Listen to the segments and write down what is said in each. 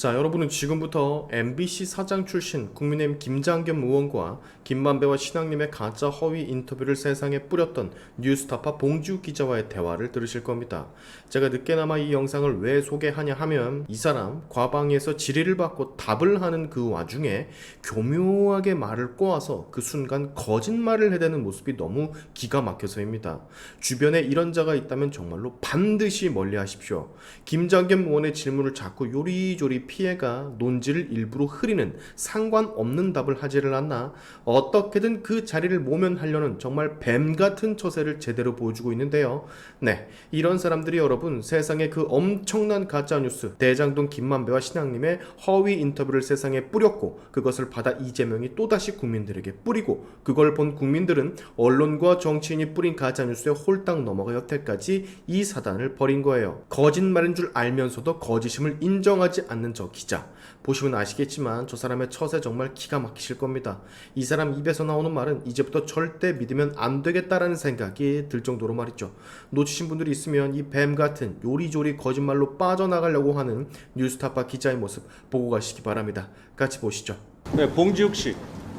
자, 여러분은 지금부터 MBC 사장 출신 국민의힘 김장겸 의원과 김만배와 신앙님의 가짜 허위 인터뷰를 세상에 뿌렸던 뉴스타파 봉지욱 기자와의 대화를 들으실 겁니다. 제가 늦게나마 이 영상을 왜 소개하냐 하면 이 사람 과방위에서 질의를 받고 답을 하는 그 와중에 교묘하게 말을 꼬아서 그 순간 거짓말을 해대는 모습이 너무 기가 막혀서입니다. 주변에 이런 자가 있다면 정말로 반드시 멀리 하십시오. 김장겸 의원의 질문을 자꾸 요리조리 피해가 논지를 일부러 흐리는 상관없는 답을 하지를 않나 어떻게든 그 자리를 모면하려는 정말 뱀 같은 처세를 제대로 보여주고 있는데요. 네, 이런 사람들이 여러분 세상에 그 엄청난 가짜 뉴스 대장동 김만배와 신앙님의 허위 인터뷰를 세상에 뿌렸고 그것을 받아 이재명이 또다시 국민들에게 뿌리고 그걸 본 국민들은 언론과 정치인이 뿌린 가짜 뉴스에 홀딱 넘어가 여태까지 이 사단을 벌인 거예요. 거짓말인 줄 알면서도 거짓임을 인정하지 않는 저 기자. 보시면 아시겠지만 저 사람의 처세 정말 기가 막히실 겁니다. 이 사람 입에서 나오는 말은 이제부터 절대 믿으면 안 되겠다라는 생각이 들 정도로 말이죠. 놓치신 분들이 있으면 이 뱀 같은 요리조리 거짓말로 빠져나가려고 하는 뉴스타파 기자의 모습 보고 가시기 바랍니다. 같이 보시죠. 네, 봉지욱 씨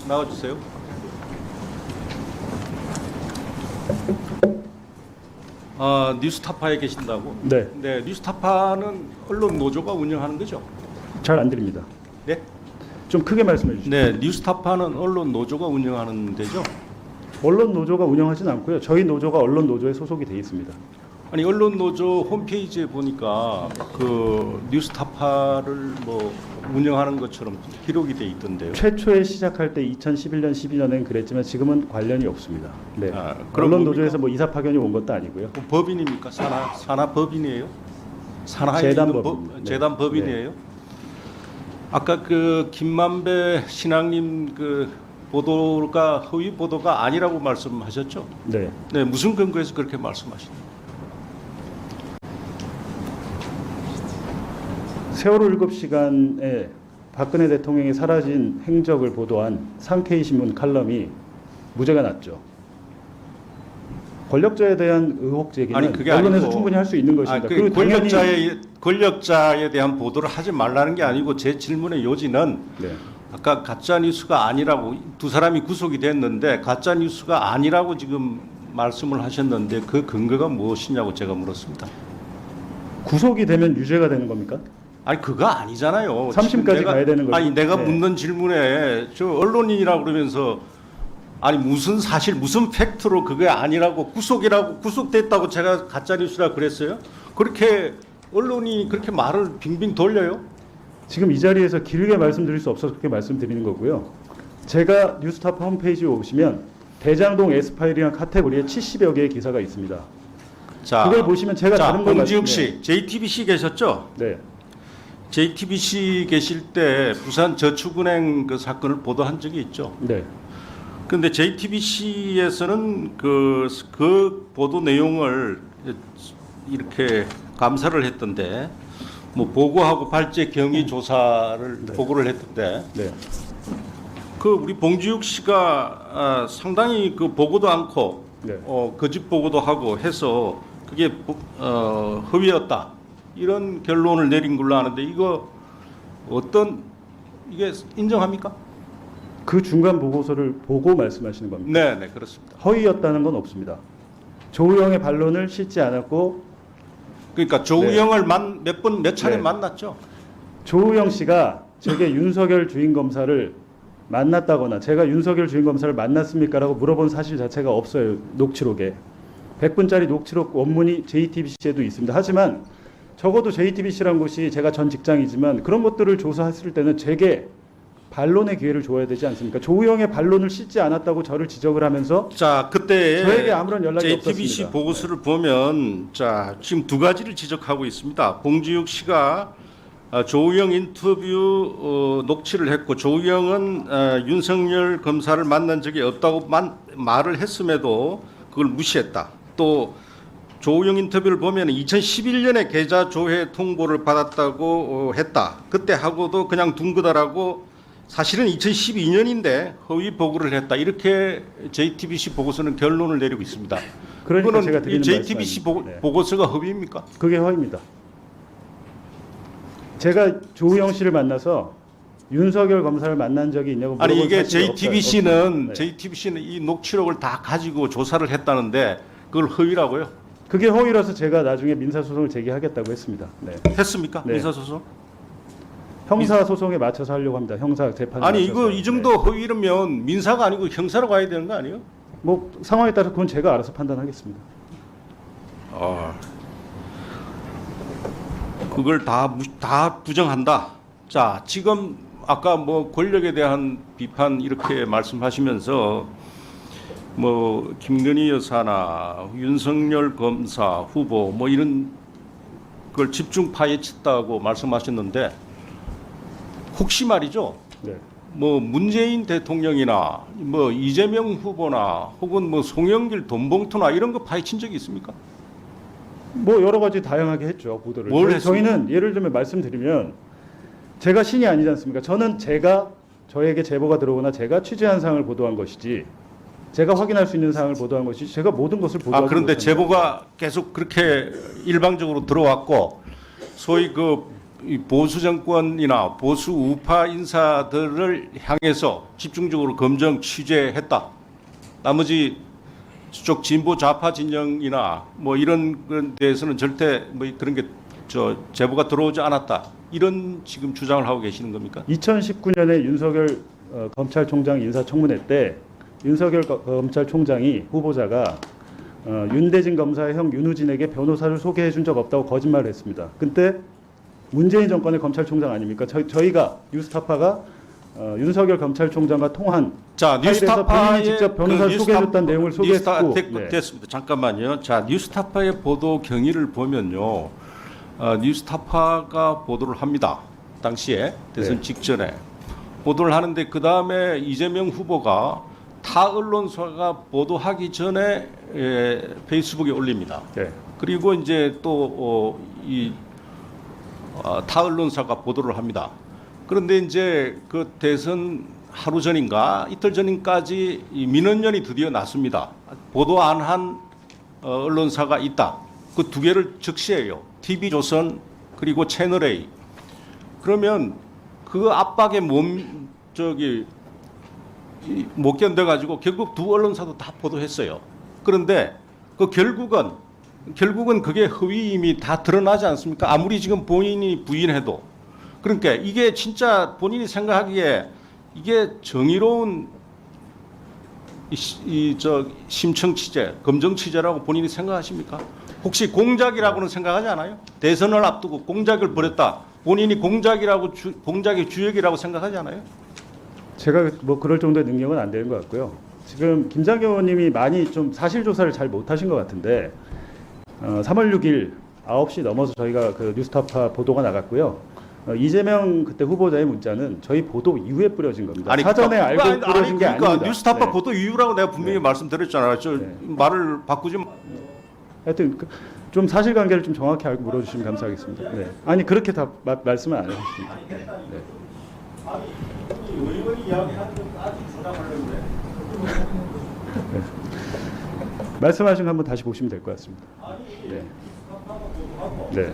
나와주세요. 아, 뉴스타파에 계신다고? 네, 네, 뉴스타파는 언론 노조가 운영하는 거죠? 잘 안 들립니다. 네? 좀 크게 말씀해 주시죠. 네, 뉴스타파는 언론 노조가 운영하는 데죠? 언론 노조가 운영하진 않고요. 저희 노조가 언론 노조에 소속이 돼 있습니다. 아니 언론 노조 홈페이지에 보니까 그 뉴스타파를 뭐 운영하는 것처럼 기록이 돼 있던데요. 최초에 시작할 때 2011년, 12년엔 그랬지만 지금은 관련이 없습니다. 네. 아, 그럼 언론 뭡니까? 노조에서 뭐 이사 파견이 온 것도 아니고요. 그 법인입니까? 산하 산하 법인이에요? 산하에 재단 있는 법인. 법- 네. 재단 법인이에요? 아까 그 김만배 신앙님 그 보도가 허위 보도가 아니라고 말씀하셨죠? 네. 네, 무슨 근거에서 그렇게 말씀하시나요? 세월호 7시간에 박근혜 대통령이 사라진 행적을 보도한 상케이 신문 칼럼이 무죄가 났죠. 권력자에 대한 의혹 제기는 아니, 그게 언론에서 아니고- 충분히 할 수 있는 것입니다. 아, 그 그리고 당연히- 권력자의 권력자에 대한 보도를 하지 말라는 게 아니고 제 질문의 요지는 네. 아까 가짜 뉴스가 아니라고 두 사람이 구속이 됐는데 가짜 뉴스가 아니라고 지금 말씀을 하셨는데 그 근거가 무엇이냐고 제가 물었습니다. 구속이 되면 유죄가 되는 겁니까? 아니 그거 아니잖아요. 삼심까지 지금 내가- 가야 되는 거죠. 아니 내가 네. 묻는 질문에 저 언론인이라 그러면서 아니 무슨 사실 무슨 팩트로 그게 아니라고 구속이라고 구속됐다고 제가 가짜 뉴스라 그랬어요? 그렇게 언론이 그렇게 말을 빙빙 돌려요? 지금 이 자리에서 길게 말씀드릴 수 없어서 그렇게 말씀드리는 거고요. 제가 뉴스타파 홈페이지에 오시면 대장동 에스파일이라는 카테고리에 70여 개의 기사가 있습니다. 자, 그걸 보시면 제가 자, 다른 걸 말씀- 씨, JTBC 계셨죠? 네. JTBC 계실 때 부산 저축은행 그 사건을 보도한 적이 있죠. 네. 근데 JTBC에서는 그, 그 보도 내용을 이렇게 감사를 했던데, 뭐 보고하고 발제 경위 조사를 네. 보고를 했던데, 네. 그 우리 봉지욱 씨가 아, 상당히 그 보고도 않고 네. 어, 거짓 보고도 하고 해서 그게 보- 어, 허위였다 이런 결론을 내린 걸로 아는데 이거 어떤 이게 인정합니까? 그 중간 보고서를 보고 말씀하시는 겁니다. 네, 네 그렇습니다. 허위였다는 건 없습니다. 조우영의 반론을 싣지 않았고 그러니까 조우영을 만몇번 몇 차례 네. 만났죠. 조우영 씨가 제게 윤석열 주인 검사를 만났다거나 제가 윤석열 주인 검사를 만났습니까라고 물어본 사실 자체가 없어요. 녹취록에. 100분짜리 녹취록 원문이 JTBC에도 있습니다. 하지만 적어도 JTBC란 곳이 제가 전 직장이지만 그런 것들을 조사했을 때는 제게 반론의 기회를 줘야 되지 않습니까? 조우영의 반론을 씻지 않았다고 저를 지적을 하면서 자 그때 저에게 아무런 연락이 JTBC 없었습니다. 보고서를 보면 자 지금 두 가지를 지적하고 있습니다. 봉지욱 씨가 어, 조우영 인터뷰 어, 녹취를 했고 조우영은 어, 윤석열 검사를 만난 적이 없다고 만, 말을 했음에도 그걸 무시했다. 또 조우영 인터뷰를 보면 2011년에 계좌 조회 통보를 받았다고 어, 했다. 그때 하고도 그냥 둔 거다라고 사실은 2012년인데 허위 보고를 했다. 이렇게 JTBC 보고서는 결론을 내리고 있습니다. 그러니까 그거는 제가 이 드리는 JTBC 보고, 네. 보고서가 허위입니까? 그게 허위입니다. 제가 조우영 씨를 만나서 윤석열 검사를 만난 적이 있냐고 아니 물어본 이게 사실이 없어요. JTBC는 네. JTBC는 이 녹취록을 다 가지고 조사를 했다는데 그걸 허위라고요? 그게 허위라서 제가 나중에 민사 소송을 제기하겠다고 했습니다. 네. 했습니까? 네. 민사소송? 형사 소송에 맞춰서 하려고 합니다. 형사 재판. 아니 이거 이 정도 허위라면 민사가 아니고 형사로 가야 되는 거 아니에요? 뭐 상황에 따라 그건 제가 알아서 판단하겠습니다. 아, 그걸 다, 무- 다 부정한다. 자, 지금 아까 뭐 권력에 대한 비판 이렇게 말씀하시면서 뭐 김건희 여사나 윤석열 검사 후보 뭐 이런 걸 집중 파헤쳤다고 말씀하셨는데 혹시 말이죠. 네. 뭐 문재인 대통령이나 뭐 이재명 후보나 혹은 뭐 송영길 돈봉투나 이런 거 파헤친 적이 있습니까? 뭐 여러 가지 다양하게 했죠 보도를. 뭘 저희-? 저희 는 예를 들면 말씀드리면 제가 신이 아니지 않습니까? 저는 제가 저에게 제보가 들어오거나 제가 취재한 사항을 보도한 것이지 제가 확인할 수 있는 사항을 보도한 것이지 제가 모든 것을 보도하지 아 그런데. 제보가 계속 그렇게 일방적으로 들어왔고 소위 그이 보수 정권이나 보수 우파 인사들을 향해서 집중적으로 검증 취재했다. 나머지 쪽 진보 좌파 진영이나 뭐 이런 그런 데에서는 절대 뭐 그런 게 저 제보가 들어오지 않았다. 이런 지금 주장을 하고 계시는 겁니까? 2019년에 윤석열 어, 검찰총장 인사청문회 때 윤석열 거- 검찰총장이 후보자가 어, 윤대진 검사의 형 윤우진에게 변호사를 소개해 준 적 없다고 거짓말을 했습니다. 그때 문재인 정권의 검찰총장 아닙니까? 저희, 저희가 뉴스타파가 어, 윤석열 검찰총장과 통한 자, 뉴스타파의 직접 변호사를 뉴스타- 소개해줬다는 내용을 뉴스타- 소개했고, 됐, 네. 됐습니다. 잠깐만요. 자, 뉴스타파의 보도 경위를 보면요, 어, 뉴스타파가 보도를 합니다. 당시에 대선 네. 직전에 보도를 하는데 그 다음에 이재명 후보가 타 언론사가 보도하기 전에 에, 페이스북에 올립니다. 네. 그리고 이제 또이 어, 타 언론사가 보도를 합니다. 그런데 이제 그 대선 하루 전인가 이틀 전인까지 이 민원연이 드디어 났습니다. 보도 안한 어, 언론사가 있다. 그 두 개를 적시해요. TV조선 그리고 채널 A. 그러면 그 압박에 몸 저기 이- 못 견뎌 가지고 결국 두 언론사도 다 보도했어요. 그런데 그 결국은 결국은 그게 허위임이 다 드러나지 않습니까? 아무리 지금 본인이 부인해도 그러니까 이게 진짜 본인이 생각하기에 이게 정의로운 이저 심청 취재, 검정 취재라고 본인이 생각하십니까? 혹시 공작이라고는 생각하지 않아요? 대선을 앞두고 공작을 벌였다. 본인이 공작이라고 주, 공작의 주역이라고 생각하지 않아요? 제가 뭐 그럴 정도의 능력은 안 되는 것 같고요. 지금 김장겸 의원님이 많이 좀 사실 조사를 잘 못하신 것 같은데 어, 3월 6일 9시 넘어서 저희가 그 뉴스타파 보도가 나갔고요. 어, 이재명 그때 후보자의 문자는 저희 보도 이후에 뿌려진 겁니다. 사전에 그러니까 알고 아니- 뿌려진 아니, 게 그러니까 아닙니다. 뉴스타파 네. 보도 이유라고 내가 분명히 네. 말씀드렸잖아요. 저 네. 말을 바꾸지 마. 하여튼 그, 좀 사실관계를 좀 정확히 알고 물어주시면 감사하겠습니다. 네. 아니 그렇게 다 마, 말씀을 안 해주십니다. 네. 의 말씀하신 거 한번 다시 보시면 될 것 같습니다. 네. 네.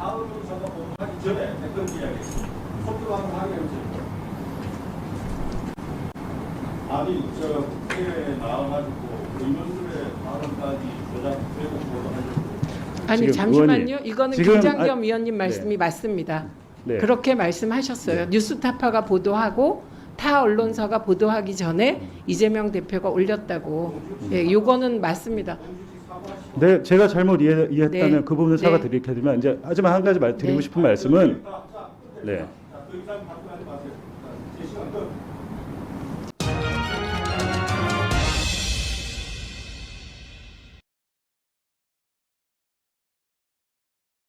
아니 저 국회에 나와가지고 의원들의 발언까지 조작되고 아니 잠시만요. 의원님, 이거는 지금 김장겸 아- 위원님 말씀이 맞습니다. 네. 그렇게 말씀하셨어요. 뉴스타파가 보도하고 타 언론사가 보도하기 전에 이재명 대표가 올렸다고. 예, 요거는 맞습니다. 네, 제가 잘못 이해, 이해 했다면 네. 그 부분을 네. 사과드리겠지만 이제 하지만 한 가지 말 드리고 네. 싶은 말씀은 네.